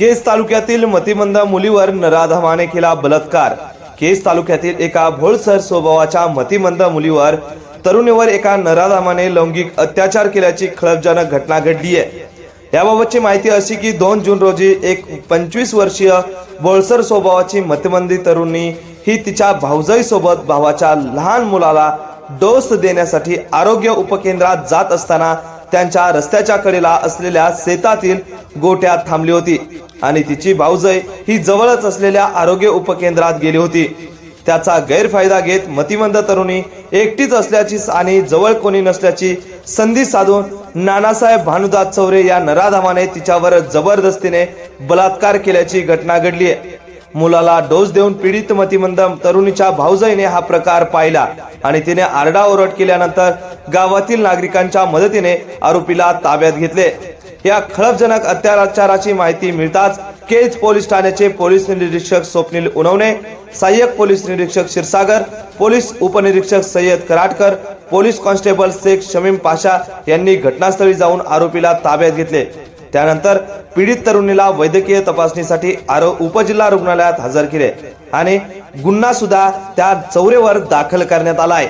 केस तालुक्यातील मतिमंद मुलीवर नराधमाने केला बलात्कार. केस तालुक्यातील एका भोळसर स्वभावाच्या मतिमंद मुलीवर तरुणीवर एका नराधमाने लैंगिक अत्याचार केल्याची खळबजनक घटना घडली आहे. याबाबतची माहिती अशी की दोन जून रोजी एक पंचवीस वर्षीय बोळसर स्वभावाची मतिमंदी तरुणी ही तिच्या भाऊजाई सोबत भावाच्या लहान मुलाला डोस देण्यासाठी आरोग्य उपकेंद्रात जात असताना त्यांच्या रस्त्याच्या कडेला असलेल्या शेतातील गोट्यात थांबली होती. आणि तिची भाऊजय ही जवळच असलेल्या आरोग्य उपकेंद्रात गेली होती. त्याचा गैरफायदा घेत मतिमंद तरुणी एकटीच असल्याची आणि जवळ कोणी नसल्याची संधी साधून नानासाहेब भानुदास चौरे या नराधामाने तिच्यावर जबरदस्तीने बलात्कार केल्याची घटना घडली आहे. मुलाला डोस देऊन पीडित मतिमंद तरुणीच्या भाऊजाईने हा प्रकार पाहिला आणि तिने आरडाओरड केल्यानंतर गावातील नागरिकांच्या मदतीने आरोपीला ताब्यात घेतले. या खळबजनक अत्याचाराची माहिती मिळताच केज पोलीस ठाण्याचे पोलीस निरीक्षक स्वप्नील उनवणे सहाय्यक पोलीस निरीक्षक क्षीरसागर पोलीस उपनिरीक्षक सय्यद कराटकर पोलीस कॉन्स्टेबल शेख शमीम पाशा यांनी घटनास्थळी जाऊन आरोपीला ताब्यात घेतले. त्यानंतर पीडित तरुणीला वैद्यकीय तपासणीसाठी आरो उपजिल्हा रुग्णालयात हजर केले आणि गुन्हा सुद्धा त्या चौरेवर दाखल करण्यात आला आहे.